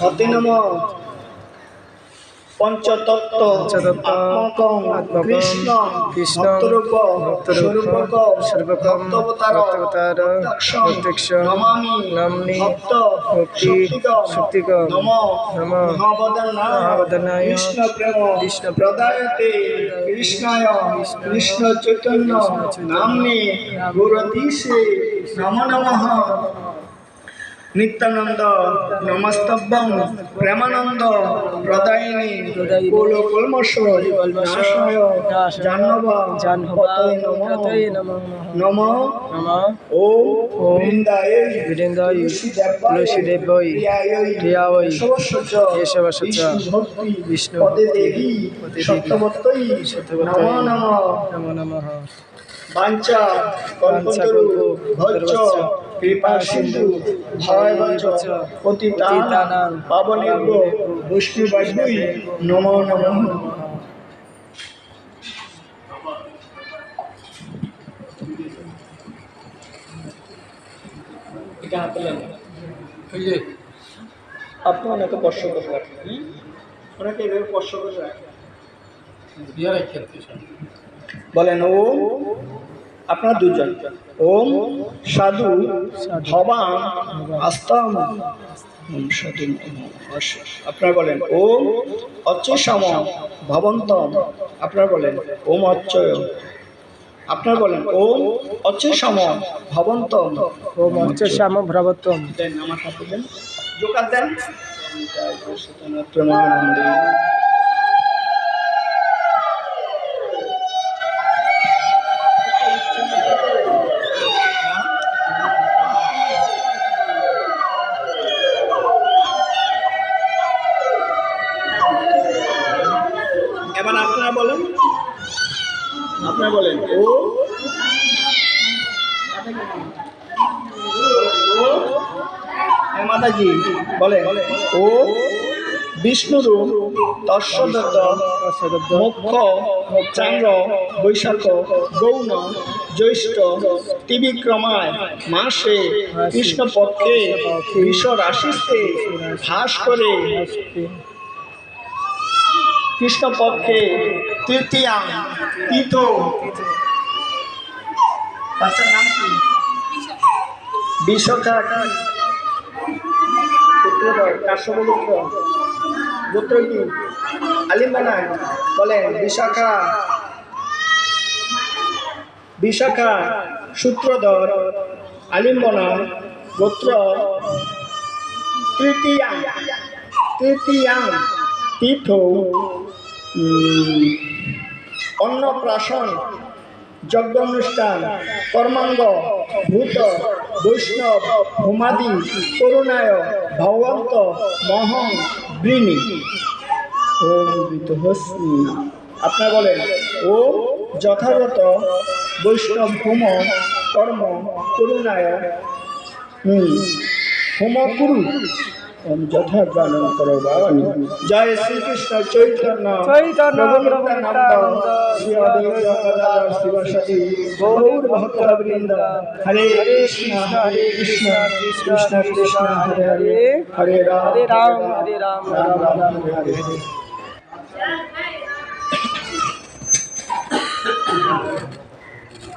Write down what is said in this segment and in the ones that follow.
হতে নম। পঞ্চতত্ত্ব আত্মকং কৃষ্ণ কৃষ্ণ ভক্তরূপ স্বরূপকং স্বরূপকং ভক্তবতার প্রত্যক্ষং নমামি নাম্নি ভক্ত ভক্তি শক্তিকং শক্তিকং নম নম মহাবদনায় মহাবদনায় কৃষ্ণ প্রেম কৃষ্ণ প্রদায়তে কৃষ্ণায় কৃষ্ণ চৈতন্য নামনে গুরতীশে নম নমঃ নিত্যানন্দ নমস্তব্যং প্রেমানন্দ প্রদায়িনী কুল কুলমশ নাশায় জাহ্নব নম। নমঃ। নম। ও বৃন্দায় বৃন্দায় প্রিয়ায় প্রিয়ায় কেশবস্য কেশবস্য বিষ্ণু দেবী নমো নমঃ। নমো নমঃ। বাঞ্চা কল্পতরু কৃপা সিন্ধু ভয় বচ পতিতানাং পাবনেভ্য বৈষ্ণবাদ্যই নমো নমঃ। আপনি অনেকে স্পর্শ করে রাখেন অনেকে এভাবে স্পর্শ করে রাখেন খেলতে বলেন ওম আপনার দুজন। ওম সাধু ভবান আস্তাম। ওম সাধু আপনারা বলেন ওম অচ্যসম ভবন্তম। আপনারা বলেন ওম অচ্চয় আপনারা বলেন ওম অচ্যসম ভবন্তম। ও মঞ্চ শ্যাম ভ্রবত্তম দেন আমার সাথে দেন। জোকার দেন। প্রেমানন্দে এবার আপনারা বলেন আপনারা বলেন। ও। মাতাজি বলে ও। বিষ্ণুরূপ তৎসদত্ত মুখ্য চান্দ্র বৈশাখ গৌণ জ্যৈষ্ঠ ত্রিবিক্রমায় মাসে কৃষ্ণপক্ষে বিশ্ব রাশিতে ভাস করে কৃষ্ণপক্ষে তৃতীয়া। তীর্থ। বাচ্চার নাম কি? বিশ্বকা পুত্র কি আলিম্বানায় বলেন বিশাখা। বিশাখা সূত্রধর আলিম্বনা গোত্র। তৃতীয়া। তৃতীয়া তীর্থ। অন্নপ্রাশন যজ্ঞ অনুষ্ঠান কর্মাঙ্গ, ভূত, বৈষ্ণব, হোমাদি, করুণায়, ভগবন্ত, মহং বৃণী আপনারা বলেন ও যথাযথ, বৈষ্ণব, হোম, কর্ম, করুণায়। হুম হোম কুরু जय श्री कृष्ण चैतन्य चैतन्य श्री अद्वैत गदाधर शिवशती हरे कृष्ण हरे कृष्ण कृष्ण कृष्ण हरे हरे हरे राम हरे राम हरे राम राम राम हरे हरे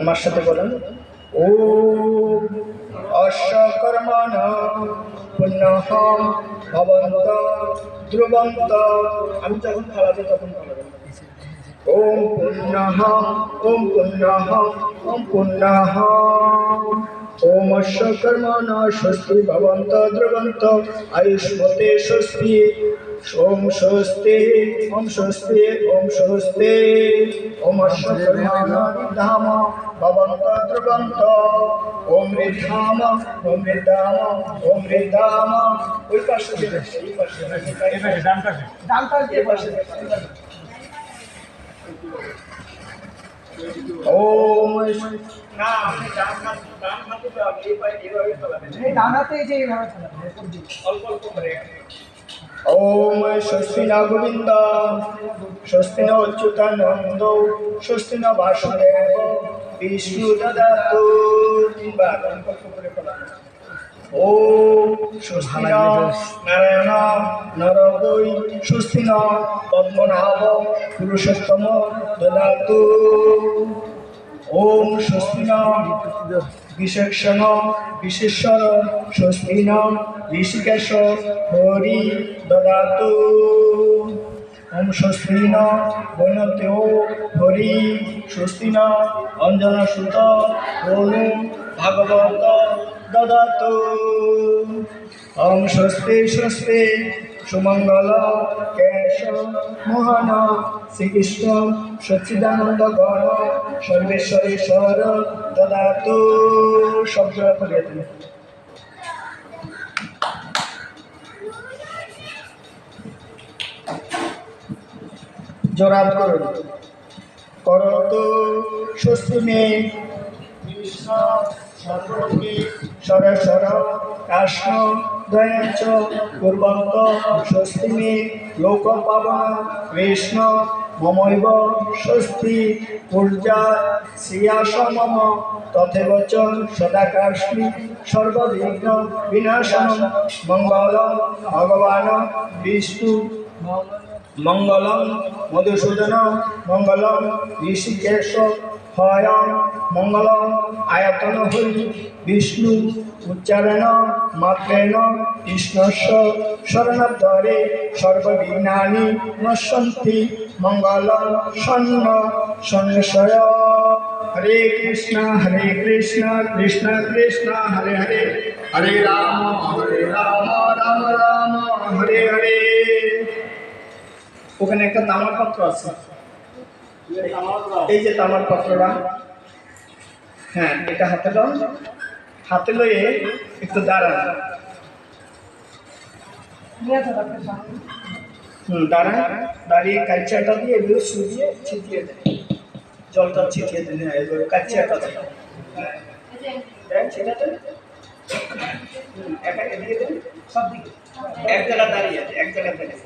আমার সাথে বলেন। ও আমি যখন খালাবো তখন ওম পুণ্যহ ওম পুণ্যহ ওম পুণ্যহ। আয়ুষ্মতে স্বস্তি। ওম স্বস্তি ওম স্বস্তি ওম স্বস্তি। ওম ধাম ভবন্ত ধ্রুবন্ত। ওম ঋধাম ওম ঋধাম ওম ঋধাম ওই পাশে এই পাশে ডান পাশে। ডান পাশে। পাশে। ওম না আপনি ডান হাত ডান হাতে তো আপনি এইভাবে চালাবেন। এই ডানাতে যে এইভাবে চলে অল্প অল্প করে। ওম স্বস্তি না গোবিন্দ, স্বস্তি না অচ্যুতানন্দ, স্বস্তি না বাসুদেব, বিষ্ণু দদাতু তিনবার করে ফেলান স্বস্তি না নারায়ণ, নরবৈ, স্বস্তি না পদ্মনাভ, পুরুষোত্তম দদাতু ওম স্বস্তি না বিশেষণ বিশেষণ স্বস্তিন ঋষিকেশ হরি দদাতু। ওম স্বস্তিন বনতে ও হরি। স্বস্তিন অঞ্জনা সুত অনু ভাগবত দদাতু। ওম স্বস্তি স্বস্তি সুমঙ্গল, কেশ, মোহন, শ্রীকৃষ্ণ, সচ্চিদানন্দ গণ, সর্বেশ্বরেশ্বর, দদাতু। শব্দ করে জোরাত করুন। করতু মে। কৃষ্ণ সর্বী সরস্বর কাষ্ণ দয়াচ পূর্বন্ত স্বস্তি মে লোক পাবন কৃষ্ণ, মমৈব, স্বস্তি ঊর্জা শ্রিয়াসম তথৈব চ সদাকাশ্মী সর্ববিঘ্ন বিনাশন মঙ্গল ভগবান বিষ্ণু মঙ্গলম মধুসূদন, মঙ্গলম ঋষিকেশ হয় মঙ্গলম আয়তন হই। বিষ্ণু উচ্চারণ মাত্রেণ কৃষ্ণস্য শরণাদ্ধরে সর্ববিঘ্নানি নশ্যন্তি মঙ্গলম সন্ন সন্ন্যসয় হরে কৃষ্ণ হরে কৃষ্ণ কৃষ্ণ কৃষ্ণ, হরে হরে। হরে রাম হরে রাম রাম রাম, হরে হরে। ওখানে একটা তামার পাত্র আছে। এই যে তামার পাত্রটা। হ্যাঁ এটা হাতে দাও। হাতে লয়ে একটু দাঁড়ান। হুম, দাঁড়ান। দাঁড়িয়ে কালচারটা দিয়ে এগুলো শুকিয়ে ছিটিয়ে দেন। জলটা ছিটিয়ে দেন। হ্যাঁ এগুলো কালচারটা দিয়ে। হ্যাঁ হুম, একা জায়গায় দাঁড়িয়ে আছে, এক জায়গায় দাঁড়িয়ে।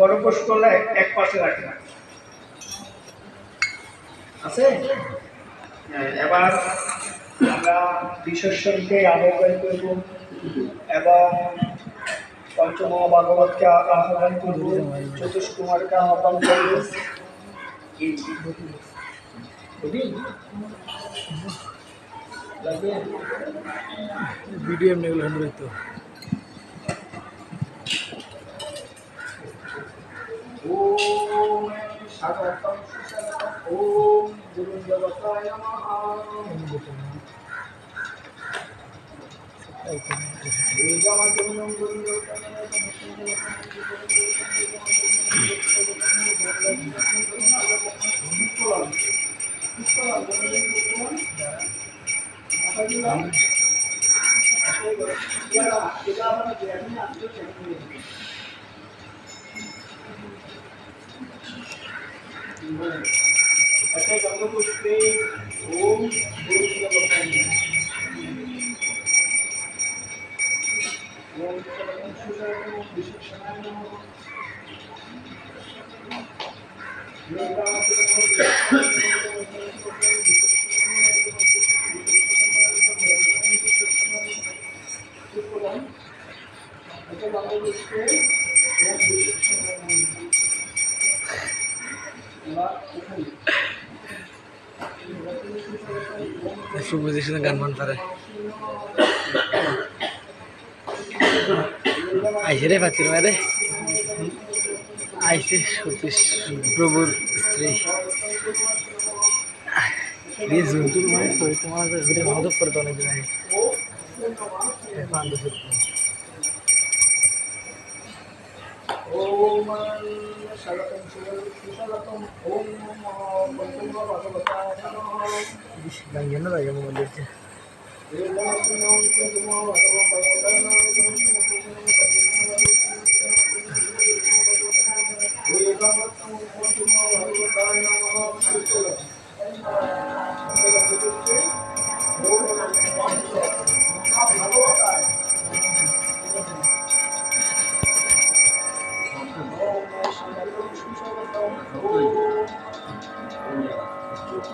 বড় হলে এক- পাশে রাখে আছে? হ্যাঁ, এবার আমরা বিশ্বস্বরূপকে আহ্বান করব এবং পঞ্চম ভাগবতকে আহ্বান করব চতুষ কুমারকে আহ্বান করব? ভিডিও এমনি এগুলো হ্যান্ডেল নমঃ বেদমাগমনং जीवन है अतः हम लोग उस पर ओम गुरु की बताएँगे সুবুজির সাথে গান মান পারে। আইসে রে ফাতির মারে আইসে সতীশ প্রভুর স্ত্রী। এই জন্তুর মানে তোমার ভিডিও মাদক করতে অনেকদিন আগে। ನಂಗೆ ಏನದ ಯಮ ಬಂದಿರ್ತೀನಿ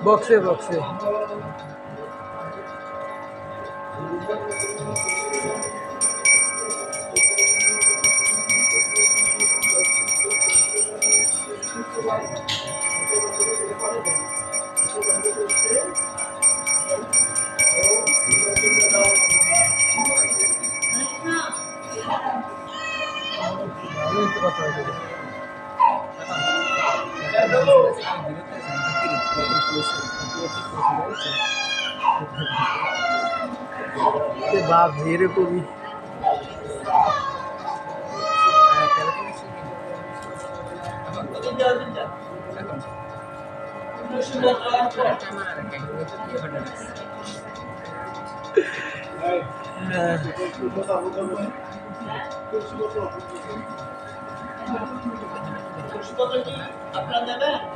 বক্সে বক্সে। একটু কথা বাপ ধীরে কবি হ্যাঁ আপনারা দেবেন?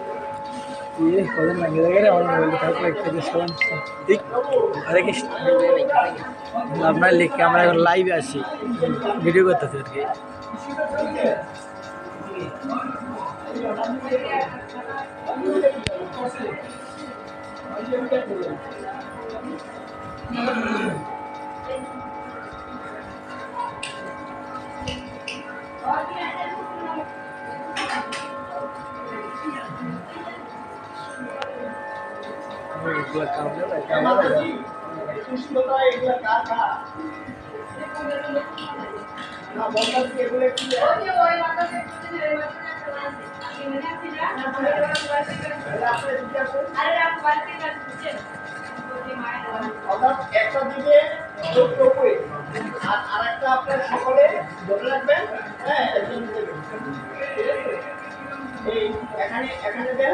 আপনার লিখে আমরা এখন লাইভে আছি। ভিডিও করতেছি আর কি। Yeah. অর্থাৎ একটা দিকে আর আরেকটা আপনার সকলে ধরে রাখবেন হ্যাঁ একজন? এই, এখানে এখানে দেন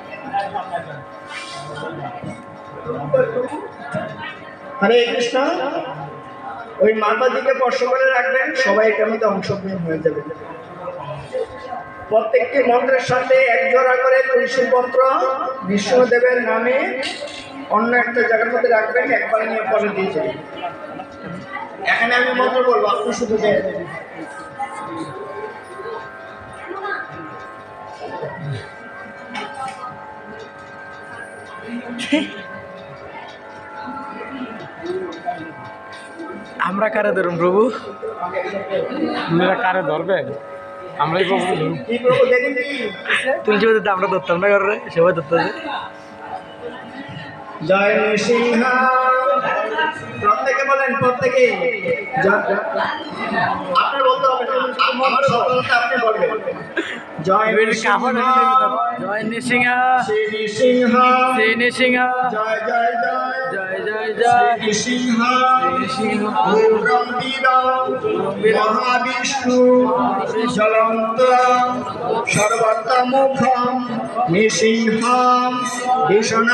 হরে কৃষ্ণ, ওই মাতাজিকে স্পর্শ করে রাখবেন, সবাই এটার মধ্যে অংশগ্রহণ হয়ে যাবে। প্রত্যেকটি মন্ত্রের সাথে এক জোড়া করে তুলসী পত্র, বিষ্ণুদেবের নামে অন্য একটা জায়গার মধ্যে রাখবেন, একবার নিয়ে পরে দিয়ে যাবেন। এখানে আমি মন্ত্র বলব, আপনি শুধু দিয়ে আমরা কারে ধরুন প্রভু? আপনারা কারে ধরবেন আমরাই প্রভু কি প্রভু দেখেন কি তুলছি বলতে আমরা ধরতাম না করে সবাই ধরতেছে। জয় নৃসিংহ। প্রত্যেকে বলেন প্রত্যেকে। জয়- আপনার বলতে হবে আমার সফলতা আপনি বলবেন। জয় নৃসিংহ জয় নৃসিংহা। শ্রী নৃসিংহ শ্রী নৃসিংহা। জয় জয় জয়। জয় জয় জয়। নৃসিংহ নৃসিংহ। ব্রহ্মবীর মহাবিষ্ণু জ্বলন্ত সর্বতমুখম নৃসিংহ ভীষণ